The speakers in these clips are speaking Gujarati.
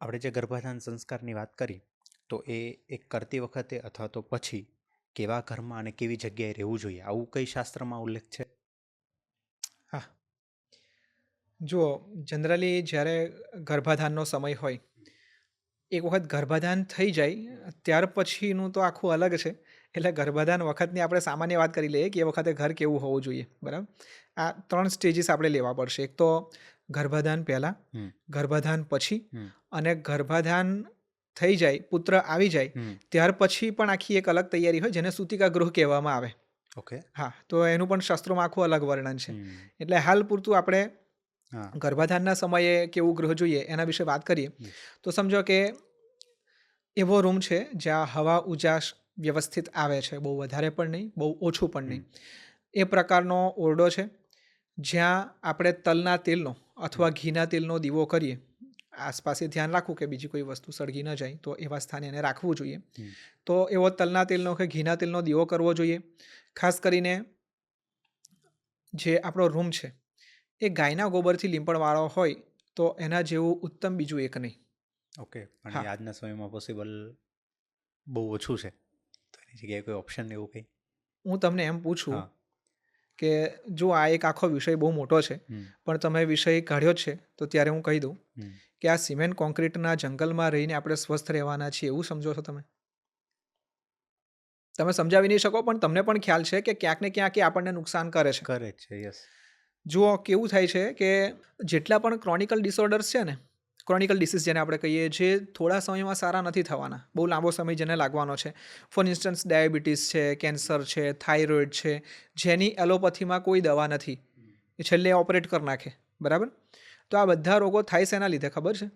આપણે જે ગર્ભાધાન સંસ્કારની વાત કરી, તો એ એક કરતી વખતે અથવા તો પછી કેવા ઘરમાં અને કેવી જગ્યાએ રહેવું જોઈએ? આવું કઈ શાસ્ત્રમાં ઉલ્લેખ છે? હા. જુઓ, જનરલી જ્યારે ગર્ભાધાનનો સમય હોય, એક વખત ગર્ભાધાન થઈ જાય, ત્યાર પછીનું તો આખું અલગ છે. એટલે ગર્ભાધાન વખતની આપણે સામાન્ય વાત કરી લઈએ કે એ વખતે ઘર કેવું હોવું જોઈએ, બરાબર? આ ત્રણ સ્ટેજીસ આપણે લેવા પડશે. એક તો ગર્ભાધાન પહેલાં. ગર્ભાધાન પછી અને ગર્ભાધાન થઈ જાય પુત્ર આવી જાય ત્યાર પછી પણ આખી એક અલગ તૈયારી હોય જેને સૂતિકા ગૃહ કહેવામાં આવે. ઓકે. હા તો એનું પણ શાસ્ત્રોમાં આખું અલગ વર્ણન છે. એટલે હાલ પૂરતું આપણે ગર્ભાધાનના સમયે કેવું ગૃહ જોઈએ એના વિશે વાત કરીએ. તો સમજો કે એવો રૂમ છે જ્યાં હવા ઉજાસ વ્યવસ્થિત આવે છે. બહુ વધારે પણ નહીં બહુ ઓછું પણ નહીં. એ પ્રકારનો ઓરડો છે જ્યાં આપણે તલના તેલનો અથવા ઘીના તેલનો દીવો કરીએ આસપાસ ધ્યાન રાખવું કે બીજી કોઈ વસ્તુ સળગી ન જાય તો એવા સ્થાને એને રાખવું જોઈએ. તો એવો તલના તેલનો કે ઘીના તેલનો દીવો કરવો જોઈએ. ખાસ કરીને જે આપણો રૂમ છે એ ગાયના ગોબરથી લીંપણવાળો હોય તો એના જેવું ઉત્તમ બીજું એક નહીં. ઓકે પણ આજના સમયમાં પોસિબલ બહુ ઓછું છે? તો એની જગ્યાએ કોઈ ઓપ્શન એવું કંઈ? હું તમને એમ પૂછું કે જો આ એક આખો વિષય બહુ મોટો છે પણ તમે વિષય કાઢ્યો છે તો ત્યારે હું કહી દઉં કે આ સિમેન્ટ કોન્ક્રીટના જંગલમાં રહીને આપણે સ્વસ્થ રહેવાના છીએ એવું સમજો છો તમે? તમે સમજાવી નહીં શકો પણ તમને પણ ખ્યાલ છે કે ક્યાંક ને ક્યાંક એ આપણને નુકસાન કરે છે. કરે છે યસ જુઓ કેવું થાય છે કે જેટલા પણ ક્રોનિકલ ડિસઓર્ડર્સ છે ને ક્રોનિકલ ડિસીઝ જેને આપણે કહીએ જે થોડા સમયમાં સારા નથી થવાના. બહુ લાંબો સમય જેને લાગવાનો છે. ફોર ઇન્સ્ટન્સ ડાયાબિટીસ છે કેન્સર છે થાઇરોઇડ છે, જેની એલોપથીમાં કોઈ દવા નથી. એ છેલ્લે ઓપરેટ કરી નાખે. બરાબર? તો આ બધા રોગો થાય શેના લીધે ખબર છે?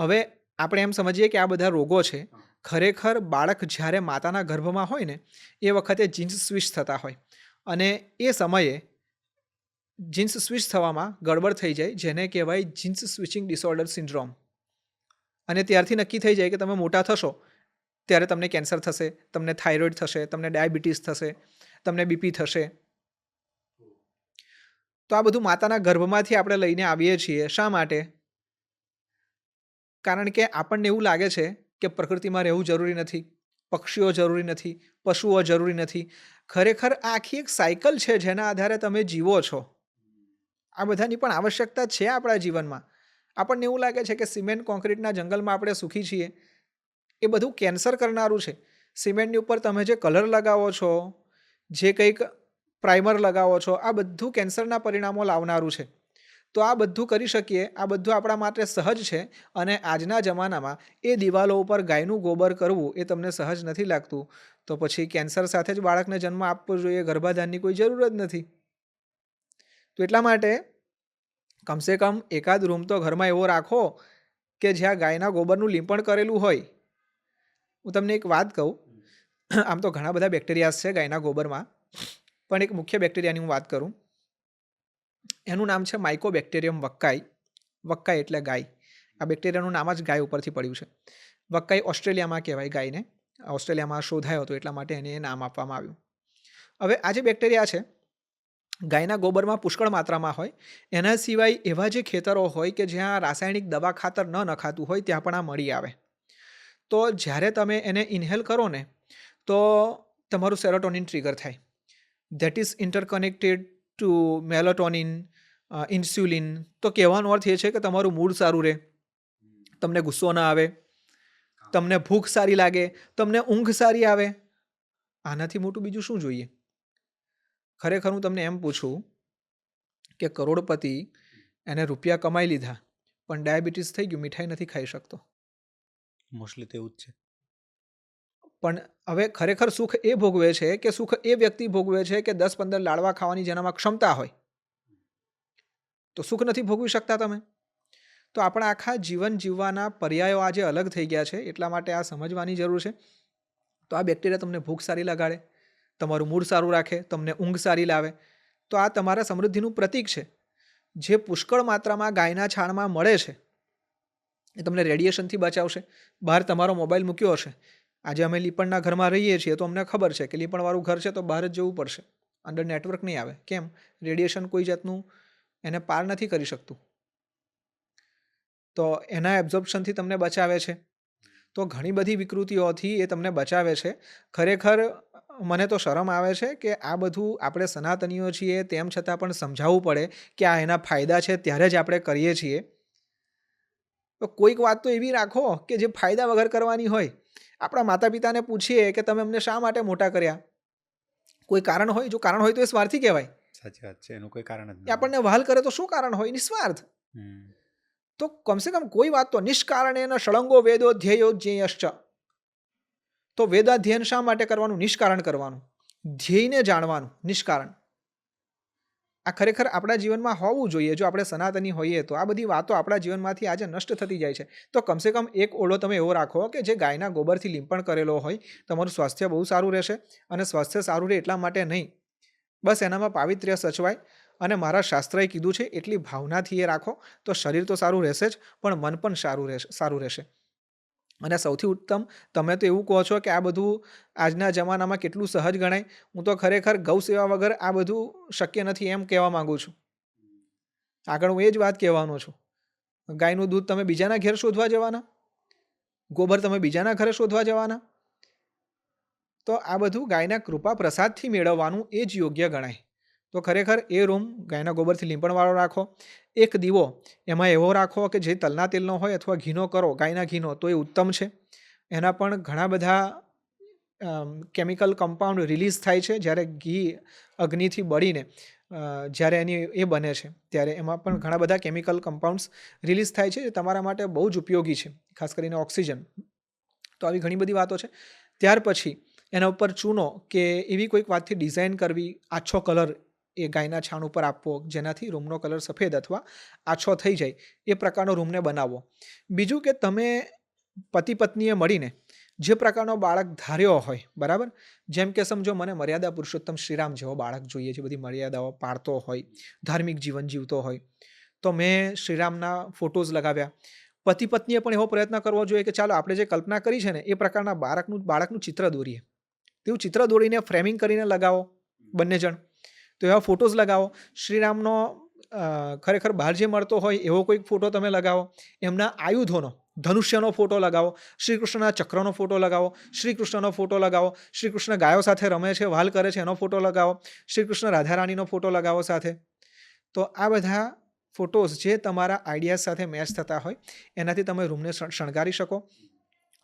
હવે આપણે એમ સમજીએ કે આ બધા રોગો છે, ખરેખર બાળક જ્યારે માતાના ગર્ભમાં હોય ને, એ વખતે જીન્સ સ્વિચ થતા હોય. અને એ સમયે જીન્સ સ્વિચ થવામાં ગડબડ થઈ જાય, જેને કહેવાય જીન્સ સ્વિચિંગ ડિસઓર્ડર સિન્ડ્રોમ. અને ત્યારથી નક્કી થઈ જાય કે તમે મોટા થશો, ત્યારે તમને કેન્સર થશે, તમને થાઇરોઇડ થશે, તમને ડાયાબિટીસ થશે, તમને બીપી થશે. તો આ બધું માતાના ગર્ભમાંથી આપણે લઈને આવીએ છીએ. શા માટે? કારણ કે આપણને એવું લાગે છે કે પ્રકૃતિમાં રહેવું જરૂરી નથી, પક્ષીઓ જરૂરી નથી, પશુઓ જરૂરી નથી. ખરેખર આખી એક સાયકલ છે જેના આધારે તમે જીવો છો. આ બધાની પણ આવશ્યકતા છે આપણા જીવનમાં. આપણને એવું લાગે છે કે સિમેન્ટ કોન્ક્રીટના જંગલમાં આપણે સુખી છીએ. એ બધું કેન્સર કરનારું છે. સિમેન્ટની ઉપર તમે જે કલર લગાવો છો, જે કંઈક પ્રાઇમર લગાવો છો, આ બધું કેન્સરના પરિણામો લાવનારું છે. તો આ બધું કરી શકીએ, આ બધું આપણા માટે સહજ છે અને આજના જમાનામાં એ દિવાલો ઉપર ગાયનું ગોબર કરવું એ તમને સહજ નથી લાગતું. તો પછી કેન્સર સાથે જ બાળકને જન્મ આપવો જોઈએ, ગર્ભાધાનની કોઈ જરૂર જ નથી. તો એટલા માટે કમસે કમ એકાદ રૂમ તો ઘરમાં એવો રાખો કે જ્યાં ગાયના ગોબરનું લીંપણ કરેલું હોય. હું તમને એક વાત કહું. આમ તો ઘણા બધા બેક્ટેરિયાસ છે ગાયના ગોબરમાં. પણ એક મુખ્ય બેક્ટેરિયાની હું વાત કરું. એનું નામ છે માઇકોબેક્ટેરિયમ વક્કાઈ. વક્કાઈ એટલે ગાય. આ બેક્ટેરિયાનું નામ જ ગાય ઉપરથી પડ્યું છે. વક્કાઈ ઓસ્ટ્રેલિયામાં કહેવાય ગાયને. ઓસ્ટ્રેલિયામાં શોધાયો હતો એટલા માટે એને નામ આપવામાં આવ્યું. હવે આ જે બેક્ટેરિયા છે ગાયના ગોબરમાં પુષ્કળ માત્રામાં હોય. એના સિવાય એવા જે ખેતરો હોય કે જ્યાં રાસાયણિક દવા ખાતર ન નખાતું હોય ત્યાં પણ આ મળી આવે. તો જ્યારે તમે એને ઇન્હેલ કરો ને તો તમારું સેરોટોનિન ટ્રિગર થાય. That is interconnected to melatonin insulin તો કહેવાનો અર્થ એ છે કે તમારું મૂડ સારું રહે. તમને ગુસ્સો ના આવે. તમને ભૂખ સારી લાગે. તમને ઊંઘ સારી આવે. આનાથી મોટું બીજું શું જોઈએ? ખરેખર હું તમને એમ પૂછું કે કરોડપતિ એને રૂપિયા કમાઈ લીધા પણ ડાયાબિટીસ થઈ ગયું મીઠાઈ નથી ખાઈ શકતો. મોસ્ટલી તેવું જ છે. પણ હવે ખરેખર સુખ એ ભોગવે છે કે સુખ એ વ્યક્તિ ભોગવે છે કે દસ પંદર લાડવા ખાવાની જેનામાં ક્ષમતા હોય. તો સુખ નથી ભોગવી શકતા તમે? તો આપણા આખા જીવન જીવવાના પર્યાયો આજે અલગ થઈ ગયા છે એટલા માટે આ સમજવાની જરૂર છે. તો આ બેક્ટેરિયા તમને ભૂખ સારી લગાડે. તમારું મૂડ સારું રાખે, તમને ઊંઘ સારી લાવે, તો આ તમારા સમૃદ્ધિનું પ્રતીક છે. જે પુષ્કળ માત્રામાં ગાયના છાણમાં મળે છે, એ તમને રેડિયેશનથી બચાવશે. બહાર તમારો મોબાઈલ મૂક્યો હશે. આજે અમે લીપણના ઘરમાં રહીએ છીએ તો અમને ખબર છે કે લીપણવાળું ઘર છે તો બહાર જ જવું પડશે. અંદર નેટવર્ક નહીં આવે. કેમ? રેડિયેશન કોઈ જાતનું એને પાર નથી કરી શકતું. તો એના એબ્ઝોર્પ્શનથી તમને બચાવે છે. તો ઘણી બધી વિકૃતિઓથી એ તમને બચાવે છે. ખરેખર મને તો શરમ આવે છે કે આ બધું આપણે સનાતનીઓ છીએ તેમ છતાં પણ સમજાવવું પડે કે આ એના ફાયદા છે ત્યારે જ આપણે કરીએ છીએ. તો કોઈક વાત તો એવી રાખો કે જે ફાયદા વગર કરવાની હોય. આપણા માતા પિતાને પૂછીએ કે તમે અમને શા માટે મોટા કર્યા? કોઈ કારણ હોય? જો કારણ હોય તો એ સ્વાર્થી કહેવાય. સાચી વાત છે એનું કોઈ કારણ જ. આપણને વહાલ કરે તો શું કારણ હોય? નિસ્વાર્થ. તો કમસે કમ કોઈ વાત તો નિષ્કારણેન સળંગો વેદો ધ્યેયો જ્ઞેયશ્ચ તો વેદાધ્યયન શા માટે કરવાનું? નિષ્કારણ કરવાનું. ધ્યેયને જાણવાનું. નિષ્કારણ. આ ખરેખર આપણા જીવનમાં હોવું જોઈએ. જો આપણે સનાતની હોઈએ તો આ બધી વાતો આપણા જીવનમાંથી આજે નષ્ટ થતી જાય છે. તો કમસે કમ એક ઓળો તમે એવો રાખો કે જે ગાયના ગોબરથી લીંપણ કરેલો હોય, તમારું સ્વાસ્થ્ય બહુ સારું રહેશે અને સ્વાસ્થ્ય સારું રહે એટલા માટે નહીં. બસ એનામાં પાવિત્ર્ય સચવાય અને મારા શાસ્ત્રએ કીધું છે, એટલી ભાવનાથી એ રાખો તો શરીર તો સારું રહેશે જ, પણ મન પણ સારું રહેશે સારું રહેશે. અને સૌથી ઉત્તમ, તમે તો એવું કહો છો કે આ બધું આજના જમાનામાં કેટલું સહજ ગણાય? હું તો ખરેખર ગૌ સેવા વગર આ બધું શક્ય નથી એમ કહેવા માંગુ છું. આગળ હું એ જ વાત કહેવાનો છું. ગાયનું દૂધ તમે બીજાના ઘેર શોધવા જવાના? ગોબર તમે બીજાના ઘરે શોધવા જવાના? તો આ બધું ગાયના કૃપા પ્રસાદથી મેળવવાનું એ જ યોગ્ય ગણાય. તો ખરેખર એ રૂમ ગાયના ગોબરથી લીંપણવાળો રાખો. એક દીવો એમાં એવો રાખો કે જે તલના તેલનો હોય અથવા ઘીનો કરો, ગાયના ઘીનો, તો એ ઉત્તમ છે. એના પણ ઘણા બધા કેમિકલ કમ્પાઉન્ડ રિલીઝ થાય છે જ્યારે ઘી અગ્નિથી બળીને જ્યારે એની એ બને છે. ત્યારે એમાં પણ ઘણા બધા કેમિકલ કમ્પાઉન્ડ્સ રિલીઝ થાય છે જે તમારા માટે બહુ જ ઉપયોગી છે, ખાસ કરીને ઓક્સિજન. તો આવી ઘણી બધી વાતો છે. ત્યાર પછી એના ઉપર ચૂનો કે એવી કોઈક વાતથી ડિઝાઇન કરવી, આછો કલર એ ગાયના છાણ ઉપર આપવો, જેનાથી રૂમનો કલર સફેદ અથવા આછો થઈ જાય, એ પ્રકારનો રૂમને બનાવવો બીજું કે તમે પતિ પત્નીએ મળીને જે પ્રકારનો બાળક ધાર્યો હોય, બરાબર? જેમ કે સમજો મને મર્યાદા પુરુષોત્તમ શ્રીરામ જેવો બાળક જોઈએ છે, બધી મર્યાદાઓ પાળતો હોય, ધાર્મિક જીવન જીવતો હોય. તો મેં શ્રીરામના ફોટોઝ લગાવ્યા. પતિ પત્નીએ પણ એવો પ્રયત્ન કરવો જોઈએ કે ચાલો આપણે જે કલ્પના કરી છે ને, એ પ્રકારના બાળકનું બાળકનું ચિત્ર દોરીએ. તેવું ચિત્ર દોરીને ફ્રેમિંગ કરીને લગાવો, બંને જણ. તો એવા ફોટોઝ લગાવો. શ્રીરામનો ખરેખર બહાર જે મળતો હોય એવો કોઈક ફોટો તમે લગાવો. એમના આયુધોનો, ધનુષ્યનો ફોટો લગાવો. શ્રી કૃષ્ણના ચક્રનો ફોટો લગાવો. શ્રી કૃષ્ણનો ફોટો લગાવો. શ્રી કૃષ્ણ ગાયો સાથે રમે છે, વાલ કરે છે, એનો ફોટો લગાવો. શ્રી કૃષ્ણ રાધારાણીનો ફોટો લગાવો સાથે. તો આ બધા ફોટોઝ જે તમારા આઈડિયાઝ સાથે મેચ થતા હોય, એનાથી તમે રૂમને શણ- શણગારી શકો.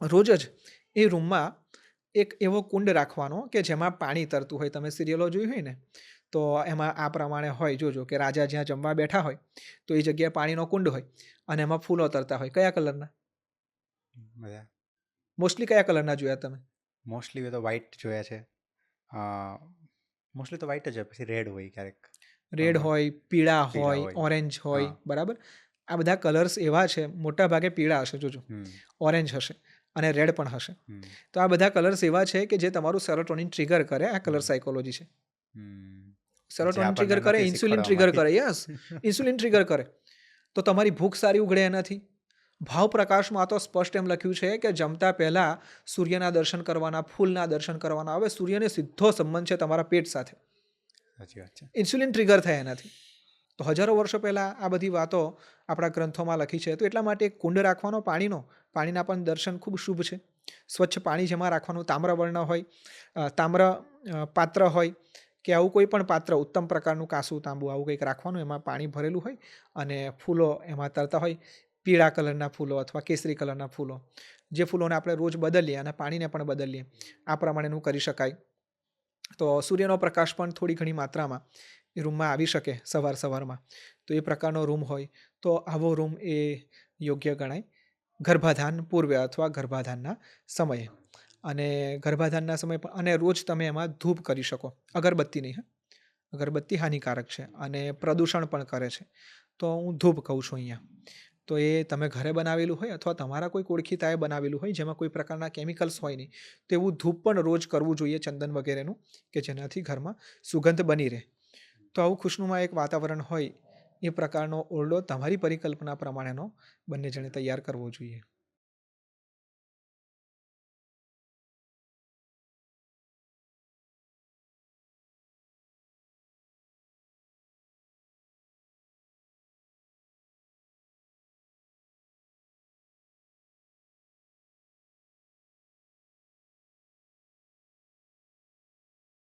રોજ જ એ રૂમમાં એક એવો કુંડ રાખવાનો કે જેમાં પાણી તરતું હોય. તમે સિરિયલો જોઈ હોય ને? તો એમાં આ પ્રમાણે હોય જોજો કે રાજા જ્યાં જમવા બેઠા હોય તો એ જગ્યાએ પાણીનો કુંડ હોય અને એમાં ફૂલો તરતા હોય. કયા કલરના? મોસ્ટલી કયા કલરના જોયા તમે? મોસ્ટલી તો વ્હાઇટ જોયા છે. મોસ્ટલી તો વ્હાઇટ જ હોય પછી રેડ હોય ક્યારેક. રેડ હોય પીળા હોય. ઓરેન્જ હોય બરાબર? આ બધા કલર્સ એવા છે મોટા ભાગે પીળા હશે જોજો. ઓરેન્જ હશે અને રેડ પણ હશે. તો આ બધા કલર્સ એવા છે કે જે તમારું સેરોટોનિન ટ્રિગર કરે આ કલર સાયકોલોજી છે. સેરોટોનિન ટ્રિગર કરે ઇન્સ્યુલિન ટ્રિગર કરે યસ. ઇન્સ્યુલિન ટ્રિગર કરે. તો તમારી ભૂખ સારી ઉઘડે એનાથી. ભાવ પ્રકાશમાં તો સ્પષ્ટ એમ લખ્યું છે કે જમતા પહેલાં સૂર્યના દર્શન કરવાના ફૂલના દર્શન કરવાના. હવે સૂર્યને સીધો સંબંધ છે તમારા પેટ સાથે. સાચી વાત છે. ઇન્સ્યુલિન ટ્રિગર થાય એનાથી. તો હજારો વર્ષો પહેલાં આ બધી વાતો આપણા ગ્રંથોમાં લખી છે. તો એટલા માટે કુંડ રાખવાનો પાણીનો પાણીના પણ દર્શન ખૂબ શુભ છે. સ્વચ્છ પાણી જેમાં રાખવાનું તામ્રવર્ણ હોય તામ્ર પાત્ર હોય કે આવું કોઈ પણ પાત્ર ઉત્તમ પ્રકારનું કાંસુ, તાંબુ આવું કંઈક રાખવાનું, એમાં પાણી ભરેલું હોય અને ફૂલો એમાં તરતા હોય, પીળા કલરના ફૂલો અથવા કેસરી કલરના ફૂલો. જે ફૂલોને આપણે રોજ બદલીએ અને પાણીને પણ બદલીએ, આ પ્રમાણેનું કરી શકાય. તો સૂર્યનો પ્રકાશ પણ થોડી ઘણી માત્રામાં એ રૂમમાં આવી શકે સવાર સવારમાં. તો એ પ્રકારનો રૂમ હોય, તો આવો રૂમ એ યોગ્ય ગણાય. ગર્ભાધાન પૂર્વે અથવા ગર્ભાધાનના સમયે. અને ગર્ભાધાનના સમય પણ, અને રોજ તમે એમાં ધૂપ કરી શકો. અગરબત્તી નહીં, હા. અગરબત્તી હાનિકારક છે અને પ્રદૂષણ પણ કરે છે. તો હું ધૂપ કહું છું અહીંયા. તો એ તમે ઘરે બનાવેલું હોય અથવા તમારા કોઈ ઓળખીતાએ બનાવેલું હોય જેમાં કોઈ પ્રકારના કેમિકલ્સ હોય નહીં તો એવું ધૂપ પણ રોજ કરવું જોઈએ ચંદન વગેરેનું કે જેનાથી ઘરમાં સુગંધ બની રહે. તો આવું ખુશનુમા એક વાતાવરણ હોય એ પ્રકારનો ઓરડો તમારી પરિકલ્પના પ્રમાણેનો બંને જણે તૈયાર કરવો જોઈએ.